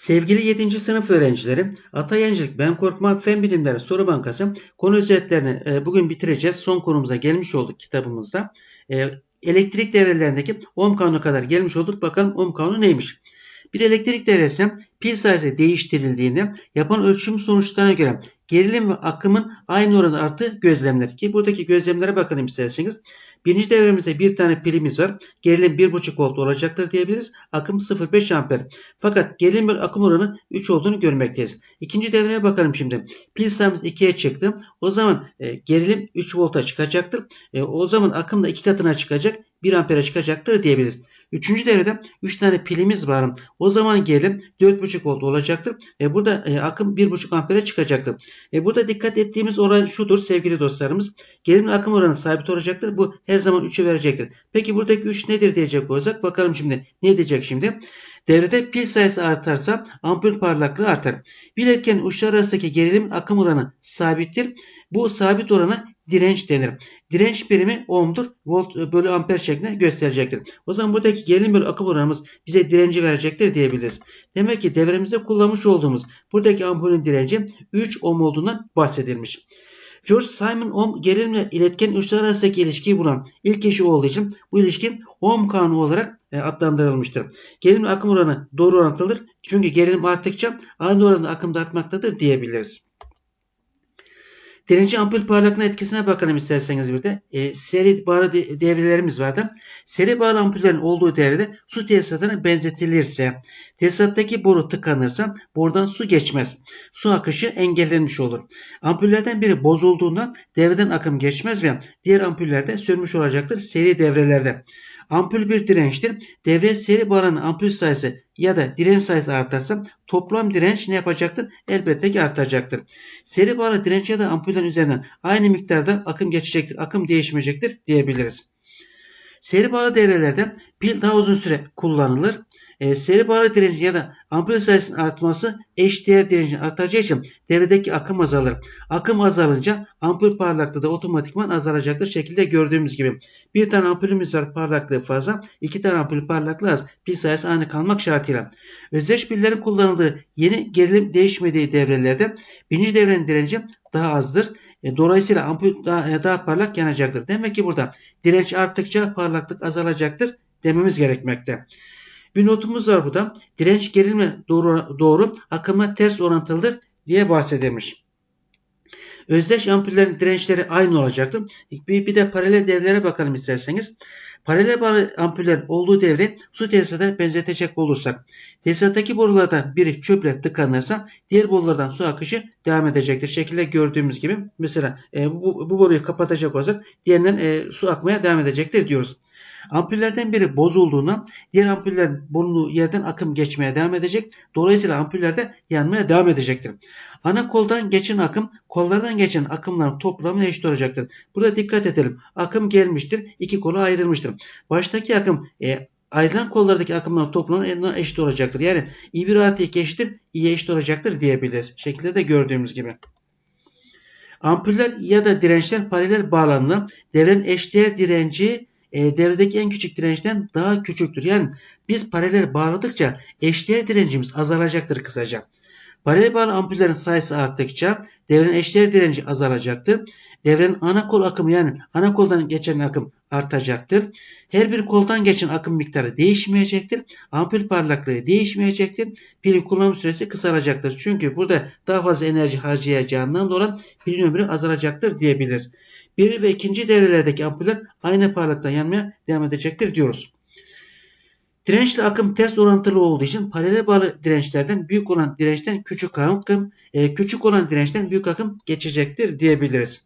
Sevgili 7. sınıf öğrencileri, Atayancılık Ben Korkmam Fen Bilimleri Soru Bankası konu özetlerini e, bugün bitireceğiz. Son konumuza gelmiş olduk kitabımızda. E, elektrik devrelerindeki ohm kanunu kadar gelmiş olduk. Bakalım ohm kanunu neymiş? Bir elektrik devresinin pil sayısı değiştirildiğinde yapan ölçüm sonuçlarına göre gerilim ve akımın aynı oranda arttığı gözlemler. Ki buradaki gözlemlere bakalım isterseniz. Birinci devremizde bir tane pilimiz var. Gerilim 1,5 volt olacaktır diyebiliriz. Akım 0,5 amper. Fakat gerilim ve akım oranı 3 olduğunu görmekteyiz. İkinci devreye bakalım şimdi. Pil sayımız 2'ye çıktı. O zaman e, gerilim 3 volta çıkacaktır. E, o zaman akım da 2 katına çıkacak. 1 ampere çıkacaktır diyebiliriz. Üçüncü devrede 3 tane pilimiz var. O zaman gerilim 4,5 volt olacaktır. E, burada e, akım 1,5 ampere çıkacaktır. E, burada dikkat ettiğimiz oran şudur sevgili dostlarımız. Gerilim akım oranı sabit olacaktır. Bu her zaman 3'ü verecektir. Peki buradaki 3 nedir diyecek olacak. Bakalım şimdi ne diyecek şimdi. Devrede pil sayısı artarsa ampul parlaklığı artar. Biletken uçlar arasındaki gerilim akım oranı sabittir. Bu sabit orana direnç denir. Direnç birimi ohm'dur. Volt bölü amper şeklinde gösterecektir. O zaman buradaki gerilim bölü akım oranımız bize direnci verecektir diyebiliriz. Demek ki devremizde kullanmış olduğumuz buradaki ampulün direnci 3 ohm olduğundan bahsedilmiş. George Simon ohm gerilimle iletken uçlar arasındaki ilişkiyi bulan ilk kişi olduğu için bu ilişki ohm kanunu olarak e, adlandırılmıştır. Gerilim akım oranı doğru orantılıdır. Çünkü gerilim arttıkça aynı oranda akım da artmaktadır diyebiliriz. Direnci ampul parlaklığına etkisine bakalım isterseniz bir de. E, seri bağlı devrelerimiz vardı. Seri bağlı ampullerin olduğu devrede su tesisatına benzetilirse, tesisattaki boru tıkanırsa buradan su geçmez. Su akışı engellenmiş olur. Ampullerden biri bozulduğunda devreden akım geçmez ve diğer ampullerde sönmüş olacaktır seri devrelerde. Ampul bir dirençtir. Devre seri bağlanan ampul sayısı ya da direnç sayısı artarsa toplam direnç ne yapacaktır? Elbette ki artacaktır. Seri bağlı direnç ya da ampullerin üzerinden aynı miktarda akım geçecektir. Akım değişmeyecektir diyebiliriz. Seri bağlı devrelerde pil daha uzun süre kullanılır e, seri bağlı direnci ya da ampul sayısının artması eş değer direncin artacağı için devredeki akım azalır. Akım azalınca ampul parlaklığı da otomatikman azalacaktır. Şekilde gördüğümüz gibi. Bir tane ampulümüz var parlaklığı fazla. iki tane ampul parlaklığı az. Pil sayısı aynı kalmak şartıyla. Özdeş pillerin kullanıldığı yeni gerilim değişmediği devrelerde birinci devrenin direnci daha azdır. E, dolayısıyla ampul daha, e, daha parlak yanacaktır. Demek ki burada direnç arttıkça parlaklık azalacaktır dememiz gerekmekte. Bir notumuz var burada. Direnç gerilimle doğru, doğru akıma ters orantılıdır diye bahsedilmiş. Özdeş ampullerin dirençleri aynı olacaktır. Bir, bir de paralel devrelere bakalım isterseniz. Paralel ampuller olduğu devre su tesisatına benzetecek olursak tesisattaki borulardan biri çöple tıkanırsa diğer borulardan su akışı devam edecektir. Şekilde gördüğümüz gibi mesela e, bu, bu boruyu kapatacak olsak diğerinden e, su akmaya devam edecektir diyoruz. Ampullerden biri bozulduğunda diğer ampuller bulunduğu yerden akım geçmeye devam edecek. Dolayısıyla ampuller de yanmaya devam edecektir. Ana koldan geçen akım kollardan geçen akımların toplamına eşit olacaktır. Burada dikkat edelim. Akım gelmiştir. iki kola ayrılmıştır. Baştaki akım e, ayrılan kollardaki akımların toplamına eşit olacaktır. Yani I1 artı 2 eşittir İ'ye eşit olacaktır diyebiliriz. Şekilde de gördüğümüz gibi. Ampuller ya da dirençler paralel bağlanma devrenin eşdeğer direnci e, devredeki en küçük dirençten daha küçüktür. Yani biz paralel bağladıkça eşdeğer direncimiz azalacaktır kısaca. Paralel bağlı ampullerin sayısı arttıkça devrenin eşdeğer direnci azalacaktır. Devrenin ana kol akımı yani ana koldan geçen akım artacaktır. Her bir koldan geçen akım miktarı değişmeyecektir. Ampul parlaklığı değişmeyecektir. Pilin kullanım süresi kısalacaktır. Çünkü burada daha fazla enerji harcayacağından dolayı pilin ömrü azalacaktır diyebiliriz. Bir ve ikinci devrelerdeki ampuller aynı parlaklıktan yanmaya devam edecektir diyoruz. Dirençli akım ters orantılı olduğu için paralel bağlı dirençlerden büyük olan dirençten küçük akım, e, küçük olan dirençten büyük akım geçecektir diyebiliriz.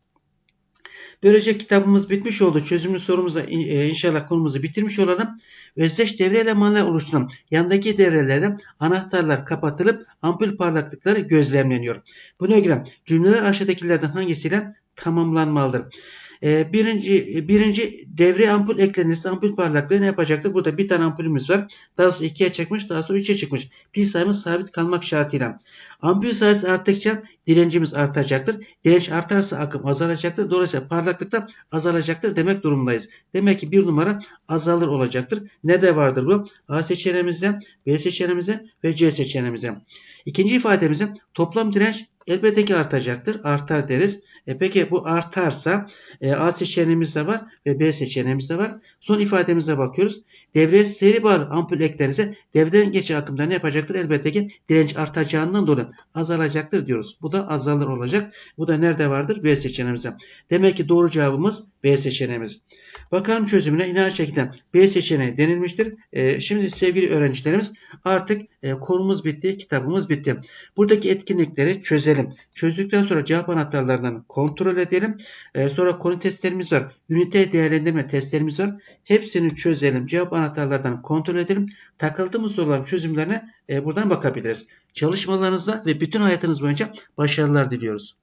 Böylece kitabımız bitmiş oldu. Çözümlü sorumuzla e, inşallah konumuzu bitirmiş olalım. Özdeş devre elemanları oluşturan yandaki devrelerde anahtarlar kapatılıp ampul parlaklıkları gözlemleniyor. Buna göre cümleler aşağıdakilerden hangisiyle tamamlanmalıdır? E, birinci, birinci devre ampul eklenirse ampul parlaklığı ne yapacaktır? Burada bir tane ampulümüz var. Daha sonra ikiye çıkmış, daha sonra üçe çıkmış. Pil sayımız sabit kalmak şartıyla. Ampul sayısı arttıkça direncimiz artacaktır. Direnç artarsa akım azalacaktır. Dolayısıyla parlaklık da azalacaktır demek durumundayız. Demek ki bir numara azalır olacaktır. Nerede vardır bu? A seçeneğimizde, B seçeneğimizde ve C seçeneğimizde. İkinci ifademizde toplam direnç elbette ki artacaktır. Artar deriz. E peki bu artarsa e, A seçeneğimiz de var ve B seçeneğimiz de var. Son ifademize bakıyoruz. Devreye seri bağlı ampul eklerinize devreden geçen akımda ne yapacaktır? Elbette ki direnç artacağından dolayı azalacaktır diyoruz. Bu da azalır olacak. Bu da nerede vardır? B seçeneğimizde. Demek ki doğru cevabımız B seçeneğimiz. Bakalım çözümüne aynı şekilde B seçeneği denilmiştir. E, şimdi sevgili öğrencilerimiz artık e, konumuz bitti, kitabımız bitti. Buradaki etkinlikleri çözelim. Çözdükten sonra cevap anahtarlarından kontrol edelim. E, sonra konu testlerimiz var. Ünite değerlendirme testlerimiz var. Hepsini çözelim. Cevap anahtarlardan kontrol edelim. Takıldığımız olan çözümlerine e, buradan bakabiliriz. Çalışmalarınızda ve bütün hayatınız boyunca başarılar diliyoruz.